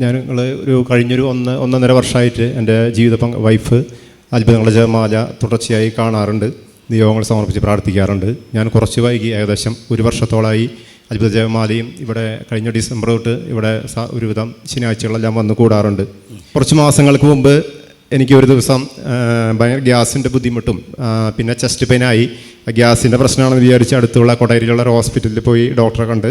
ഞാൻ നിങ്ങൾ ഒരു കഴിഞ്ഞൊരു ഒന്ന് ഒന്നൊന്നര വർഷമായിട്ട് എന്റെ ജീവിത പങ്ക് വൈഫ് അത്ഭുതങ്ങളുടെ ജയമാല തുടർച്ചയായി കാണാറുണ്ട്. നിയോഗങ്ങൾ സമർപ്പിച്ച് പ്രാർത്ഥിക്കാറുണ്ട്. ഞാൻ കുറച്ച് വൈകി ഏകദേശം ഒരു വർഷത്തോളമായി അത്ഭുത ജയമാലയും ഇവിടെ കഴിഞ്ഞ ഡിസംബർ തൊട്ട് ഇവിടെ ഒരുവിധം ശനിയാഴ്ചകളെല്ലാം വന്ന് കൂടാറുണ്ട്. കുറച്ച് മാസങ്ങൾക്ക് മുമ്പ് എനിക്ക് ഒരു ദിവസം ഭയങ്കര ഗ്യാസിന്റെ ബുദ്ധിമുട്ടും പിന്നെ ചെസ്റ്റ് പെയിനായി. ഗ്യാസിന്റെ പ്രശ്നമാണെന്ന് വിചാരിച്ച് അടുത്തുള്ള കൊടേരിയിലുള്ള ഒരു ഹോസ്പിറ്റലിൽ പോയി ഡോക്ടറെ കണ്ട്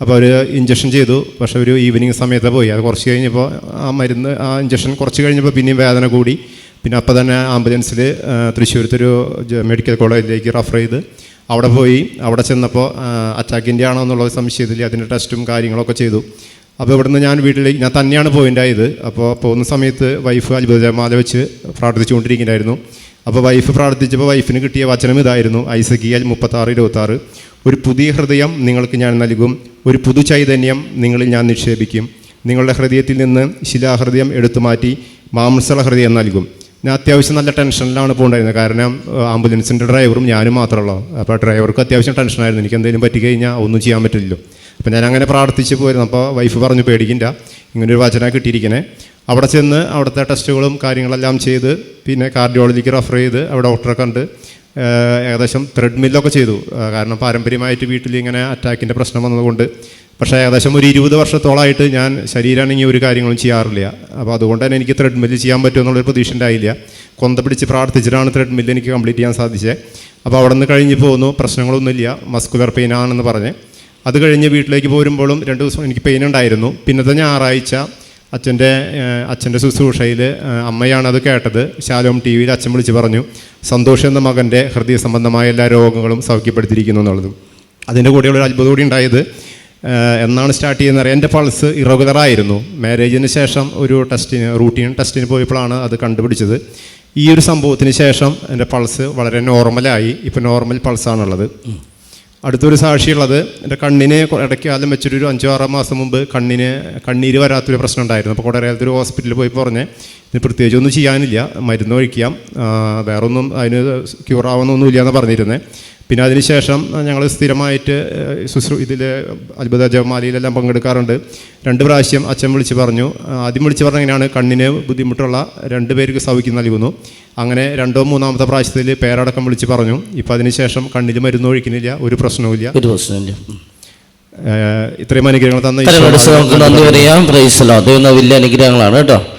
അപ്പോൾ അവർ ഇഞ്ചക്ഷൻ ചെയ്തു. പക്ഷേ ഒരു ഈവനിങ് സമയത്ത് പോയി. അത് കുറച്ച് കഴിഞ്ഞപ്പോൾ ആ മരുന്ന് ആ ഇഞ്ചക്ഷൻ കുറച്ച് കഴിഞ്ഞപ്പോൾ പിന്നെയും വേദന കൂടി. പിന്നെ അപ്പോൾ തന്നെ ആംബുലൻസിൽ തൃശ്ശൂരത്തൊരു മെഡിക്കൽ കോളേജിലേക്ക് റെഫർ ചെയ്ത്. അവിടെ പോയി. അവിടെ ചെന്നപ്പോൾ അറ്റാക്കിന്റെ ആണോ എന്നുള്ള സംശയത്തിൽ അതിന്റെ ടെസ്റ്റും കാര്യങ്ങളൊക്കെ ചെയ്തു. അപ്പോൾ ഇവിടുന്ന് ഞാൻ വീട്ടിലേക്ക് ഞാൻ തന്നെയാണ് പോയിന്റായത് അപ്പോൾ പോകുന്ന സമയത്ത് വൈഫ് അത്ഭുതമാല വെച്ച് പ്രാർത്ഥിച്ചുകൊണ്ടിരിക്കുന്നുണ്ടായിരുന്നു. അപ്പോൾ വൈഫ് പ്രാർത്ഥിച്ചപ്പോൾ വൈഫിന് കിട്ടിയ വചനം ഇതായിരുന്നു ഐസക്കിയൽ മുപ്പത്താറ് ഇരുപത്താറ്. ഒരു പുതിയ ഹൃദയം നിങ്ങൾക്ക് ഞാൻ നൽകും ഒരു പുതു ചൈതന്യം നിങ്ങളിൽ ഞാൻ നിക്ഷേപിക്കും. നിങ്ങളുടെ ഹൃദയത്തിൽ നിന്ന് ശിലാഹൃദയം എടുത്തു മാറ്റി മാംസള ഹൃദയം നൽകും. ഞാൻ അത്യാവശ്യം നല്ല ടെൻഷനിലാണ് പോകേണ്ടായിരുന്നത്. കാരണം ആംബുലൻസിന്റെ ഡ്രൈവറും ഞാനും മാത്രമുള്ളൂ അപ്പോൾ ഡ്രൈവർക്ക് അത്യാവശ്യം ടെൻഷനായിരുന്നു. എനിക്ക് എന്തെങ്കിലും പറ്റി കഴിഞ്ഞാൽ ഒന്നും ചെയ്യാൻ പറ്റില്ലല്ലോ. അപ്പോൾ ഞാൻ അങ്ങനെ പ്രാർത്ഥിച്ച് പോയിരുന്നു. അപ്പോൾ വൈഫ് പറഞ്ഞു പേടിക്കില്ല ഇങ്ങനൊരു വചന കിട്ടിയിരിക്കണേ. അവിടെ ചെന്ന് അവിടുത്തെ ടെസ്റ്റുകളും കാര്യങ്ങളെല്ലാം ചെയ്ത് പിന്നെ കാർഡിയോളജിക്ക് റെഫർ ചെയ്ത് അവിടെ ഡോക്ടറെ കണ്ട് ഏകദേശം ത്രെഡ്മില്ലൊക്കെ ചെയ്തു. കാരണം പാരമ്പര്യമായിട്ട് വീട്ടിൽ ഇങ്ങനെ അറ്റാക്കിന്റെ പ്രശ്നം വന്നതുകൊണ്ട്. പക്ഷേ ഏകദേശം ഒരു ഇരുപത് വർഷത്തോളമായിട്ട് ഞാൻ ശരീരമാണെങ്കിൽ ഒരു കാര്യങ്ങളും ചെയ്യാറില്ല. അപ്പോൾ അതുകൊണ്ട് തന്നെ എനിക്ക് ത്രെഡ്മില്ല് ചെയ്യാൻ പറ്റുമെന്നുള്ളൊരു പ്രതീക്ഷ ഉണ്ടായില്ല. കൊന്ത പിടിച്ച് പ്രാർത്ഥിച്ചിട്ടാണ് ത്രെഡ്മില്ല് എനിക്ക് കംപ്ലീറ്റ് ചെയ്യാൻ സാധിച്ചത്. അപ്പോൾ അവിടെ നിന്ന് കഴിഞ്ഞ് പോകുന്നു. പ്രശ്നങ്ങളൊന്നുമില്ല. മസ്കുലർ പെയിൻ ആണെന്ന് പറഞ്ഞ്. അത് കഴിഞ്ഞ് വീട്ടിലേക്ക് പോരുമ്പോഴും രണ്ട് ദിവസം എനിക്ക് പെയിൻ ഉണ്ടായിരുന്നു. പിന്നത്തെ ഞായറാഴ്ച അച്ഛന്റെ അച്ഛന്റെ ശുശ്രൂഷയിൽ അമ്മയാണത് കേട്ടത്. ശാലോം ടി വിയിൽ അച്ഛൻ വിളിച്ച് പറഞ്ഞു സന്തോഷ് എന്ന മകന്റെ ഹൃദയ സംബന്ധമായ എല്ലാ രോഗങ്ങളും സൗഖ്യപ്പെടുത്തിയിരിക്കുന്നു എന്നുള്ളത്. അതിന്റെ കൂടെയുള്ള ഒരു അത്ഭുതം കൂടി ഉണ്ടായത് എന്നാണ് സ്റ്റാർട്ട് ചെയ്യുന്നത് അറിയാം. എന്റെ പൾസ് ഇറഗുലറായിരുന്നു മാരേജിന് ശേഷം ഒരു ടെസ്റ്റിന് റൂട്ടീൻ ടെസ്റ്റിന് പോയപ്പോഴാണ് അത് കണ്ടുപിടിച്ചത്. ഈ ഒരു സംഭവത്തിന് ശേഷം എന്റെ പൾസ് വളരെ നോർമലായി. ഇപ്പോൾ നോർമൽ പൾസാണുള്ളത്. അടുത്തൊരു സാക്ഷിയുള്ളത് എന്റെ കണ്ണിന് ഇടയ്ക്ക് ആദ്യം വെച്ചിട്ട് അഞ്ചോ ആറോ മാസം മുമ്പ് കണ്ണിന് കണ്ണീര് വരാത്തൊരു പ്രശ്നം ഉണ്ടായിരുന്നു. അപ്പോൾ കൊടരേലത്തെ ഒരു ഹോസ്പിറ്റലിൽ പോയി പറഞ്ഞ് ഇത് പ്രത്യേകിച്ച് ഒന്നും ചെയ്യാനില്ല. മരുന്ന് ഒഴിക്കാം. വേറൊന്നും അതിന് ക്യൂർ ആവുന്നൊന്നുമില്ല എന്ന് പറഞ്ഞിരുന്നത് പിന്നെ അതിനുശേഷം ഞങ്ങൾ സ്ഥിരമായിട്ട് ശുശ്രു ഇതിൽ അത്ഭുത ജപമാലയിലെല്ലാം പങ്കെടുക്കാറുണ്ട്. രണ്ട് പ്രാവശ്യം അച്ഛൻ വിളിച്ച് പറഞ്ഞു. ആദ്യം വിളിച്ച് പറഞ്ഞ എങ്ങനെയാണ്? കണ്ണിന് ബുദ്ധിമുട്ടുള്ള രണ്ട് പേർക്ക് സൗഖ്യം നൽകുന്നു. അങ്ങനെ രണ്ടോ മൂന്നാമത്തെ പ്രാവശ്യത്തിൽ പേരടക്കം വിളിച്ച് പറഞ്ഞു. ഇപ്പോൾ അതിനുശേഷം കണ്ണിൽ മരുന്ന് ഒഴിക്കുന്നില്ല. ഒരു പ്രശ്നവുമില്ല. ഒരു പ്രശ്നമില്ല ഇത്രയും അനുഗ്രഹങ്ങൾ തന്നെ വലിയ അനുഗ്രഹങ്ങളാണ് കേട്ടോ.